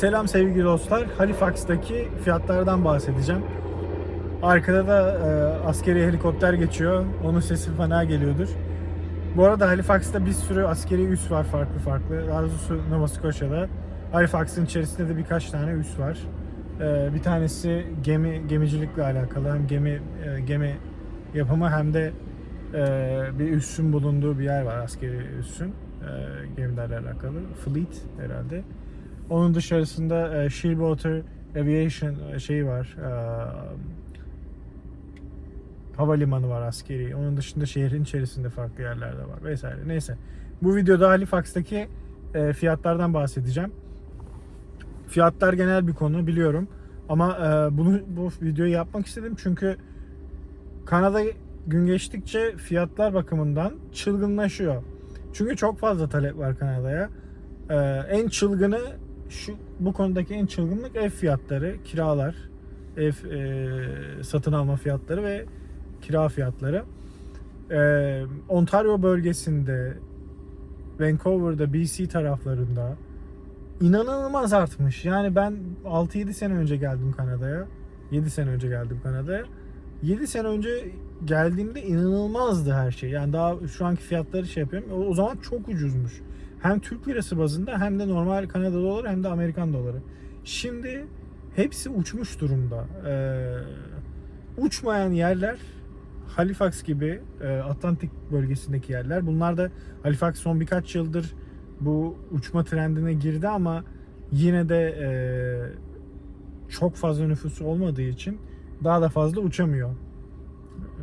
Selam sevgili dostlar. Halifax'taki fiyatlardan bahsedeceğim. Arkada da e, askeri helikopter geçiyor. Onun sesi fena geliyordur. Bu arada Halifax'ta bir sürü askeri üs var farklı farklı. Daha doğrusu Nova Scotia'da. Halifax'ın içerisinde de birkaç tane üs var. E, bir tanesi gemi gemicilikle alakalı. Hem gemi e, gemi yapımı hem de e, bir üssün bulunduğu bir yer var askeri üssün. E, gemilerle alakalı. Fleet herhalde. Onun dışarısında e, Shearwater Aviation e, şeyi var. E, havalimanı var askeri. Onun dışında şehrin içerisinde farklı yerlerde var vesaire. Neyse. Bu videoda Halifax'taki e, fiyatlardan bahsedeceğim. Fiyatlar genel bir konu biliyorum. Ama e, bunu bu videoyu yapmak istedim çünkü Kanada gün geçtikçe fiyatlar bakımından çılgınlaşıyor. Çünkü çok fazla talep var Kanada'ya. Ee, en çılgını şu bu konudaki en çılgınlık ev fiyatları, kiralar, ev e, satın alma fiyatları ve kira fiyatları. Ee, Ontario bölgesinde, Vancouver'da, BC taraflarında inanılmaz artmış. Yani ben 6-7 sene önce geldim Kanada'ya. 7 sene önce geldim Kanada'ya. 7 sene önce geldiğimde inanılmazdı her şey. Yani daha şu anki fiyatları şey yapıyorum. O, o zaman çok ucuzmuş. Hem Türk lirası bazında hem de normal Kanada doları hem de Amerikan doları. Şimdi hepsi uçmuş durumda. Ee, uçmayan yerler Halifax gibi e, Atlantik bölgesindeki yerler. Bunlar da Halifax son birkaç yıldır bu uçma trendine girdi ama yine de e, çok fazla nüfusu olmadığı için daha da fazla uçamıyor.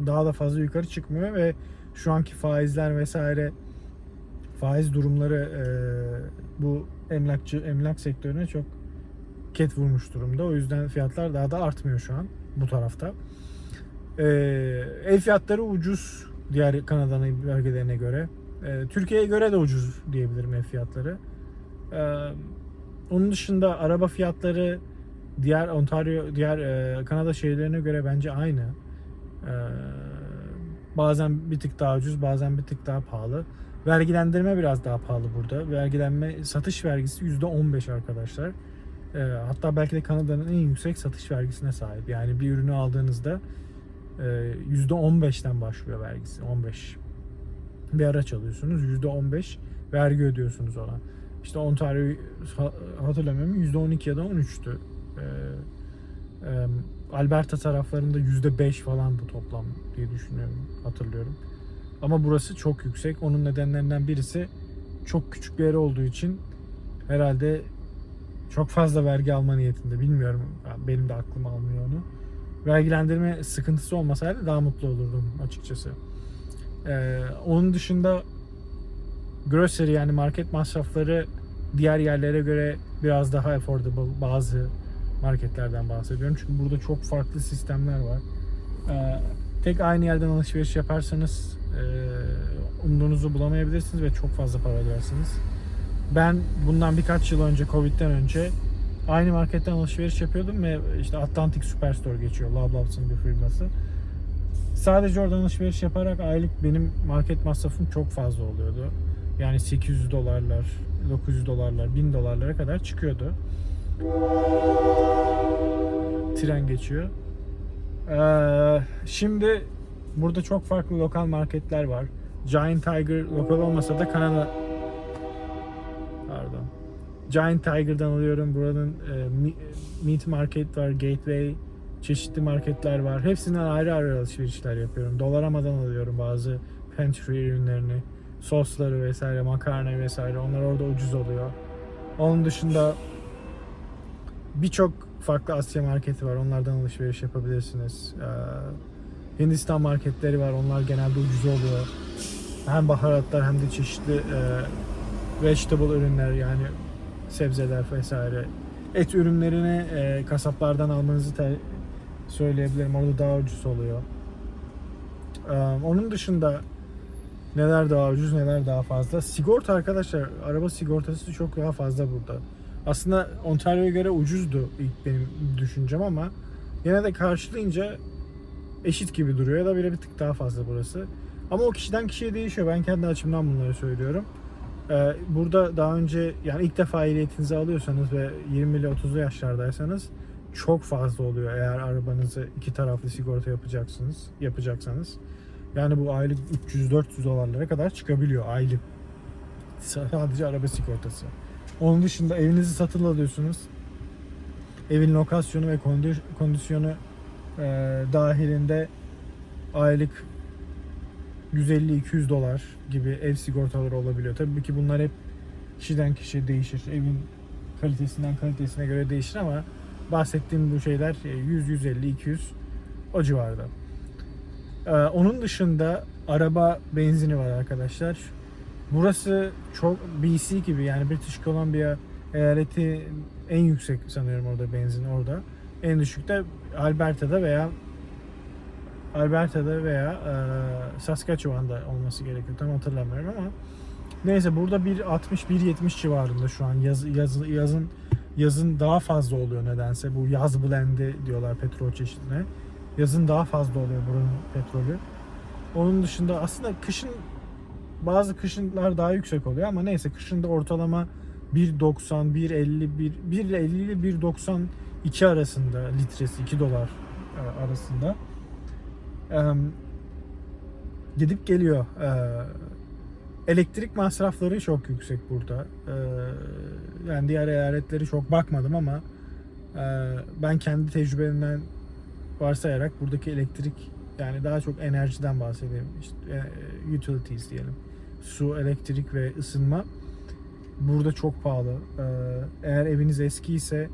Daha da fazla yukarı çıkmıyor ve şu anki faizler vesaire faiz durumları e, bu emlakçı emlak sektörüne çok ket vurmuş durumda. O yüzden fiyatlar daha da artmıyor şu an bu tarafta. E, ev fiyatları ucuz diğer Kanada'nın bölgelerine göre. E, Türkiye'ye göre de ucuz diyebilirim ev fiyatları. E, onun dışında araba fiyatları diğer Ontario, diğer e, Kanada şehirlerine göre bence aynı. E, bazen bir tık daha ucuz, bazen bir tık daha pahalı. Vergilendirme biraz daha pahalı burada. Vergilenme, satış vergisi %15 arkadaşlar. E, hatta belki de Kanada'nın en yüksek satış vergisine sahip. Yani bir ürünü aldığınızda e, %15'ten başlıyor vergisi. 15. Bir araç alıyorsunuz %15 vergi ödüyorsunuz ona. İşte Ontario hatırlamıyorum %12 ya da 13'tü. Ee, e, Alberta taraflarında %5 falan bu toplam diye düşünüyorum, hatırlıyorum. Ama burası çok yüksek. Onun nedenlerinden birisi çok küçük bir yer olduğu için herhalde çok fazla vergi alma niyetinde. Bilmiyorum. Benim de aklım almıyor onu. Vergilendirme sıkıntısı olmasaydı daha mutlu olurdum açıkçası. Ee, onun dışında grocery yani market masrafları diğer yerlere göre biraz daha affordable bazı marketlerden bahsediyorum. Çünkü burada çok farklı sistemler var. Ee, tek aynı yerden alışveriş yaparsanız umduğunuzu bulamayabilirsiniz ve çok fazla para ödersiniz. Ben bundan birkaç yıl önce, Covid'den önce aynı marketten alışveriş yapıyordum ve işte Atlantic Superstore geçiyor. Loblaws bir firması. Sadece oradan alışveriş yaparak aylık benim market masrafım çok fazla oluyordu. Yani 800 dolarlar, 900 dolarlar, 1000 dolarlara kadar çıkıyordu. Tren geçiyor. Ee, şimdi burada çok farklı lokal marketler var. Giant Tiger lokal olmasa da Kanada pardon. Giant Tiger'dan alıyorum. Buranın e, Meat Market var, Gateway, çeşitli marketler var. Hepsinden ayrı ayrı alışverişler yapıyorum. Dolaramadan alıyorum bazı pantry ürünlerini, sosları vesaire, makarna vesaire. Onlar orada ucuz oluyor. Onun dışında birçok farklı Asya marketi var. Onlardan alışveriş yapabilirsiniz. Ee, Hindistan marketleri var. Onlar genelde ucuz oluyor. Hem baharatlar hem de çeşitli e, vegetable ürünler yani sebzeler vesaire. Et ürünlerini e, kasaplardan almanızı söyleyebilirim. Orada daha ucuz oluyor. Ee, onun dışında neler daha ucuz neler daha fazla. Sigorta arkadaşlar araba sigortası çok daha fazla burada. Aslında Ontario'ya göre ucuzdu ilk benim düşüncem ama yine de karşılayınca eşit gibi duruyor ya da bile bir tık daha fazla burası. Ama o kişiden kişiye değişiyor. Ben kendi açımdan bunları söylüyorum. Ee, burada daha önce yani ilk defa ehliyetinizi alıyorsanız ve 20 ile 30'lu yaşlardaysanız çok fazla oluyor eğer arabanızı iki taraflı sigorta yapacaksınız yapacaksanız. Yani bu aylık 300-400 dolarlara kadar çıkabiliyor aylık. Sadece araba sigortası. Onun dışında evinizi satın alıyorsunuz. Evin lokasyonu ve kondi- kondisyonu e, dahilinde aylık 150-200 dolar gibi ev sigortaları olabiliyor. Tabii ki bunlar hep kişiden kişiye değişir. Evin kalitesinden kalitesine göre değişir ama bahsettiğim bu şeyler 100, 150, 200 o civarda. Ee, onun dışında araba benzini var arkadaşlar. Burası çok BC gibi yani British Columbia eyaleti en yüksek sanıyorum orada benzin orada. En düşük de Alberta'da veya Alberta'da veya e, Saskatchewan'da olması gerekiyor. Tam hatırlamıyorum ama neyse burada 1.60 1.70 civarında şu an yaz, yaz, yazın yazın daha fazla oluyor nedense. Bu yaz blendi diyorlar petrol çeşidine. Yazın daha fazla oluyor buranın petrolü. Onun dışında aslında kışın bazı kışınlar daha yüksek oluyor ama neyse kışın da ortalama 1.90, 1.50, 1.50 ile 1.92 arasında litresi 2 dolar e, arasında. Gidip geliyor. Eee, elektrik masrafları çok yüksek burada. Eee, yani diğer eyaletleri çok bakmadım ama ben kendi tecrübemden varsayarak buradaki elektrik yani daha çok enerjiden bahsedeyim. İşte, e, utilities diyelim. Su, elektrik ve ısınma burada çok pahalı. Eğer eviniz eski ise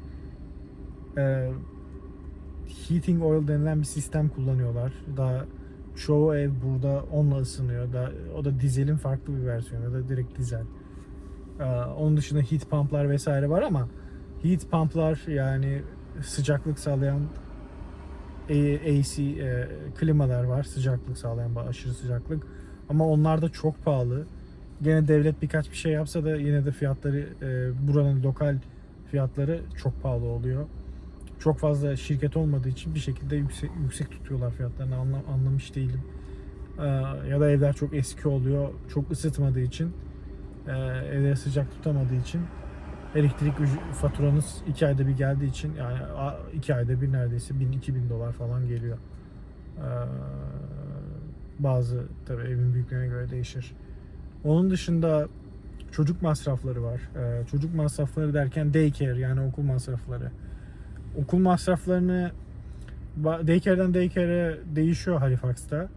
eee, heating oil denilen bir sistem kullanıyorlar. Daha çoğu ev burada onunla ısınıyor. Da, o da dizelin farklı bir versiyonu da direkt dizel. Ee, onun dışında heat pumplar vesaire var ama heat pumplar yani sıcaklık sağlayan AC e, klimalar var. Sıcaklık sağlayan aşırı sıcaklık. Ama onlar da çok pahalı. Gene devlet birkaç bir şey yapsa da yine de fiyatları e, buranın lokal fiyatları çok pahalı oluyor çok fazla şirket olmadığı için bir şekilde yüksek, yüksek tutuyorlar fiyatlarını anla, anlamış değilim. Ee, ya da evler çok eski oluyor, çok ısıtmadığı için, e, evleri sıcak tutamadığı için elektrik faturanız 2 ayda bir geldiği için yani 2 ayda bir neredeyse 1000-2000 dolar falan geliyor. Ee, bazı tabii evin büyüklüğüne göre değişir. Onun dışında çocuk masrafları var. Ee, çocuk masrafları derken daycare yani okul masrafları okul masraflarını daycare'den daycare'e değişiyor Halifax'ta.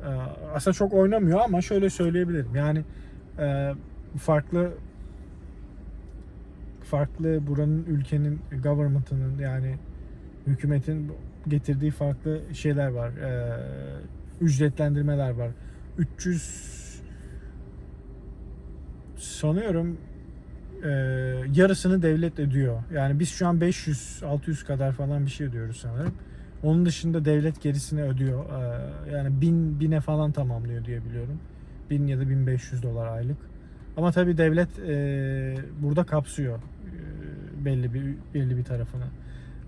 Ee, aslında çok oynamıyor ama şöyle söyleyebilirim. Yani e, farklı farklı buranın ülkenin government'ının yani hükümetin getirdiği farklı şeyler var. Ee, ücretlendirmeler var. 300 sanıyorum e, yarısını devlet ödüyor. Yani biz şu an 500-600 kadar falan bir şey ödüyoruz sanırım. Onun dışında devlet gerisini ödüyor. E, yani 1000 bine falan tamamlıyor diye biliyorum. 1000 ya da 1500 dolar aylık. Ama tabii devlet e, burada kapsıyor e, belli bir belli bir tarafını.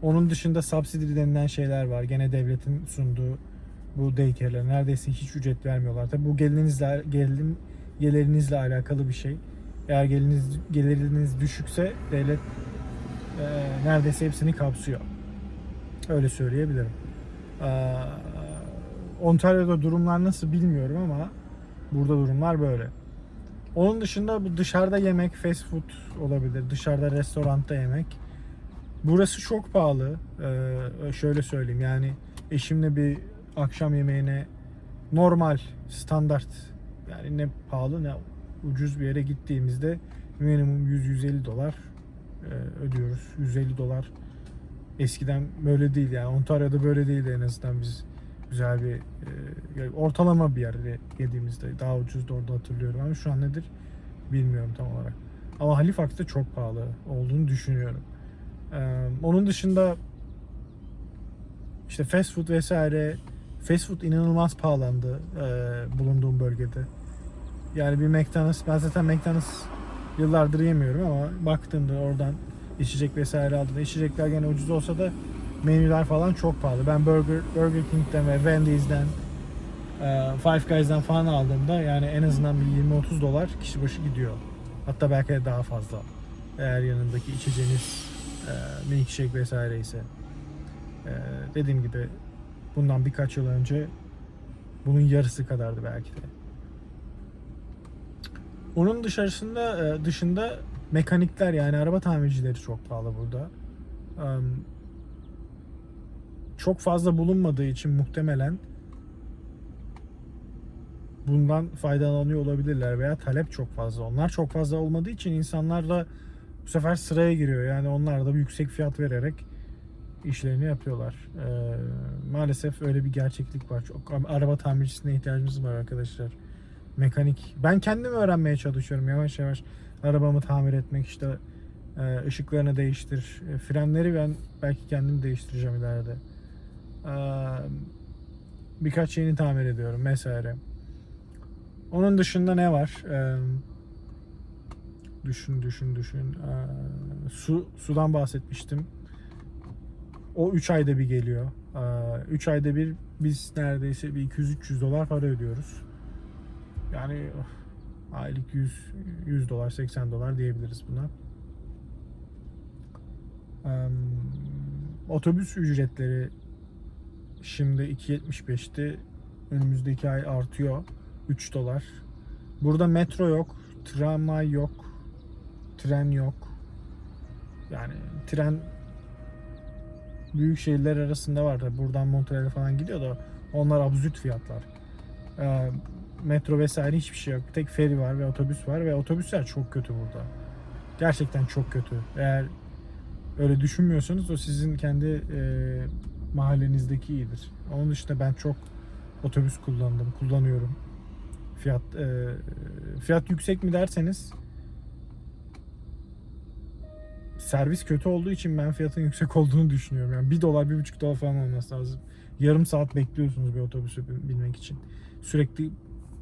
Onun dışında subsidy denilen şeyler var. Gene devletin sunduğu bu daycare'ler neredeyse hiç ücret vermiyorlar. Tabii bu gelirinizle gelin gelirinizinizle alakalı bir şey. Eğer geliriniz, geliriniz düşükse devlet e, neredeyse hepsini kapsıyor. Öyle söyleyebilirim. E, Ontario'da durumlar nasıl bilmiyorum ama burada durumlar böyle. Onun dışında dışarıda yemek, fast food olabilir. Dışarıda restoranda yemek. Burası çok pahalı. Ee, şöyle söyleyeyim yani eşimle bir akşam yemeğine normal, standart yani ne pahalı ne ucuz bir yere gittiğimizde minimum 100-150 dolar e, ödüyoruz. 150 dolar eskiden böyle değil yani Ontario'da böyle değildi en azından biz güzel bir e, ortalama bir yerde yediğimizde daha ucuz da orada hatırlıyorum ama şu an nedir bilmiyorum tam olarak. Ama Halifax'ta çok pahalı olduğunu düşünüyorum. Ee, onun dışında işte fast food vesaire fast food inanılmaz pahalandı e, bulunduğum bölgede. Yani bir McDonald's, ben zaten McDonald's yıllardır yemiyorum ama baktığımda oradan içecek vesaire aldım. İçecekler gene ucuz olsa da menüler falan çok pahalı. Ben Burger, Burger King'den ve Wendy's'den e, Five Guys'dan falan aldığımda yani en azından bir 20-30 dolar kişi başı gidiyor. Hatta belki de daha fazla. Eğer yanındaki içeceğiniz e, milkshake vesaire ise. E, dediğim gibi bundan birkaç yıl önce bunun yarısı kadardı belki de. Onun dışarısında e, dışında mekanikler yani araba tamircileri çok pahalı burada. Çok fazla bulunmadığı için muhtemelen bundan faydalanıyor olabilirler veya talep çok fazla. Onlar çok fazla olmadığı için insanlar da bu sefer sıraya giriyor. Yani onlar da yüksek fiyat vererek işlerini yapıyorlar. Ee, maalesef öyle bir gerçeklik var. Çok araba tamircisine ihtiyacımız var arkadaşlar. Mekanik. Ben kendim öğrenmeye çalışıyorum yavaş yavaş. Arabamı tamir etmek işte e, ışıklarını değiştir. E, Frenleri ben belki kendim değiştireceğim ileride. Ee, Birkaç şeyini tamir ediyorum vesaire. Onun dışında ne var? Düşün düşün düşün. Su sudan bahsetmiştim. O 3 ayda bir geliyor. 3 ayda bir biz neredeyse bir 200-300 dolar para ödüyoruz. Yani aylık 100 100 dolar 80 dolar diyebiliriz buna. Otobüs ücretleri şimdi 2.75'ti. Önümüzdeki ay artıyor. 3 dolar. Burada metro yok, tramvay yok, tren yok. Yani tren büyük şehirler arasında var da buradan Montreal'e falan gidiyor da onlar absürt fiyatlar. Metro vesaire hiçbir şey yok. Tek feri var ve otobüs var ve otobüsler çok kötü burada. Gerçekten çok kötü. Eğer öyle düşünmüyorsanız o sizin kendi e, mahallenizdeki iyidir. Onun dışında ben çok otobüs kullandım, kullanıyorum. Fiyat e, fiyat yüksek mi derseniz servis kötü olduğu için ben fiyatın yüksek olduğunu düşünüyorum. Yani 1 dolar, 1,5 dolar falan olması lazım. Yarım saat bekliyorsunuz bir otobüse binmek için. Sürekli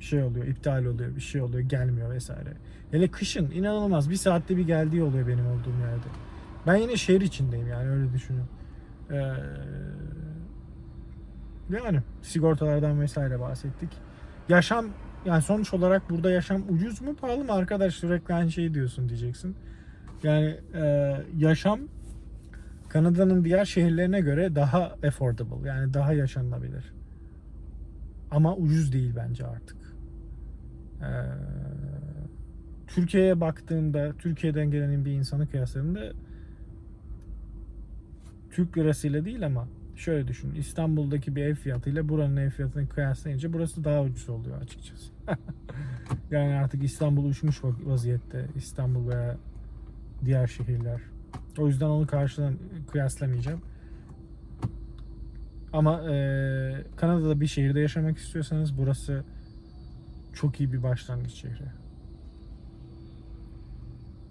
şey oluyor, iptal oluyor, bir şey oluyor, gelmiyor vesaire. Hele kışın inanılmaz bir saatte bir geldiği oluyor benim olduğum yerde. Ben yine şehir içindeyim yani öyle düşünün. Ee, yani sigortalardan vesaire bahsettik. Yaşam yani sonuç olarak burada yaşam ucuz mu pahalı mı arkadaş sürekli aynı şeyi diyorsun diyeceksin. Yani e, yaşam Kanada'nın diğer şehirlerine göre daha affordable yani daha yaşanılabilir. Ama ucuz değil bence artık. Ee, Türkiye'ye baktığımda Türkiye'den gelen bir insanı kıyasladığımda Türk lirasıyla değil ama şöyle düşün. İstanbul'daki bir ev fiyatıyla buranın ev fiyatını kıyaslayınca burası daha ucuz oluyor açıkçası. yani artık İstanbul uçmuş vaziyette. İstanbul veya diğer şehirler. O yüzden onu karşıdan kıyaslamayacağım. Ama e, Kanada'da bir şehirde yaşamak istiyorsanız burası çok iyi bir başlangıç şehri.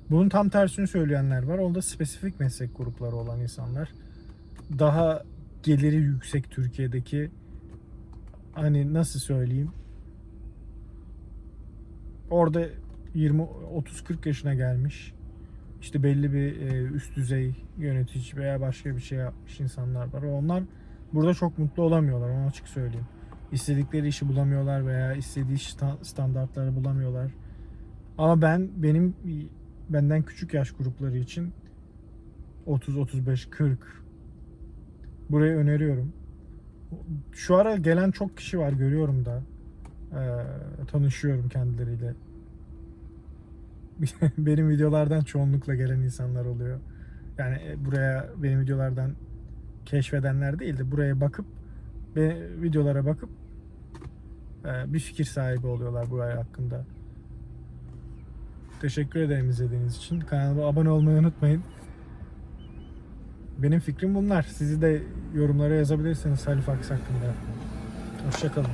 Bunun tam tersini söyleyenler var. O da spesifik meslek grupları olan insanlar. Daha geliri yüksek Türkiye'deki hani nasıl söyleyeyim orada 20 30 40 yaşına gelmiş işte belli bir e, üst düzey yönetici veya başka bir şey yapmış insanlar var. Onlar burada çok mutlu olamıyorlar. Onu açık söyleyeyim. İstedikleri işi bulamıyorlar veya istediği standartları bulamıyorlar. Ama ben benim benden küçük yaş grupları için 30 35 40 burayı öneriyorum. Şu ara gelen çok kişi var görüyorum da. Ee, tanışıyorum kendileriyle. benim videolardan çoğunlukla gelen insanlar oluyor. Yani e, buraya benim videolardan keşfedenler değil de buraya bakıp ve videolara bakıp bir fikir sahibi oluyorlar buraya hakkında. Teşekkür ederim izlediğiniz için. Kanalıma abone olmayı unutmayın. Benim fikrim bunlar. Sizi de yorumlara yazabilirsiniz Halifax hakkında. Hoşçakalın.